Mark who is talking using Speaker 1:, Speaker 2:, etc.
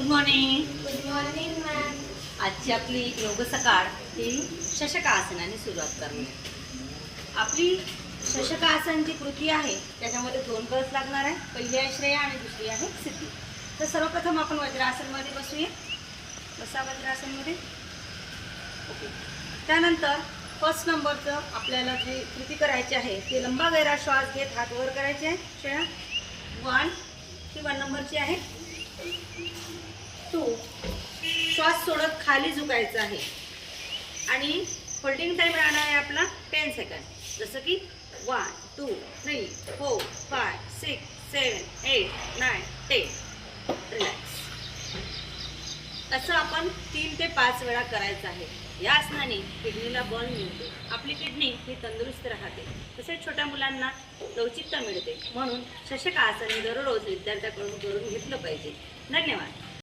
Speaker 1: Morning
Speaker 2: good morning ma'am
Speaker 1: आजची आपली योग सकाळ ही शशकासनाने सुरुवात करूया. आपली शशकासन जी कृती आहे त्याच्यामध्ये दोन कळस लागणार आहे. पहिली आहे श्रेया आणि दुसरी आहे सिद्धी. तर सर्वप्रथम आपण वज्रासनमध्ये बसूया. बसा वज्रासनमध्ये. ओके. त्यानंतर फर्स्ट नंबरचं आपल्याला जी कृती करायची आहे ते लंबा गैरा श्वास घेत हात वर करायचे आहे. श्रेया वन ही वन नंबरची आहे. टू श्वास सोडत खाली झुकायचं आहे. आणि होल्डिंग टाईम राहणार आहे आपला टेन सेकंड जसं की one two three four five six seven eight nine ten relax तसं आपण तीन ते पाच वेळा करायचं आहे. या आसनाने किडनीला बळ मिळते. आपली किडनी ही तंदुरुस्त राहते. तसेच छोट्या मुलांना लवचिकता मिळते. म्हणून शशक आसन दररोज विद्यार्थ्याकडून करून घेतलं पाहिजे. धन्यवाद.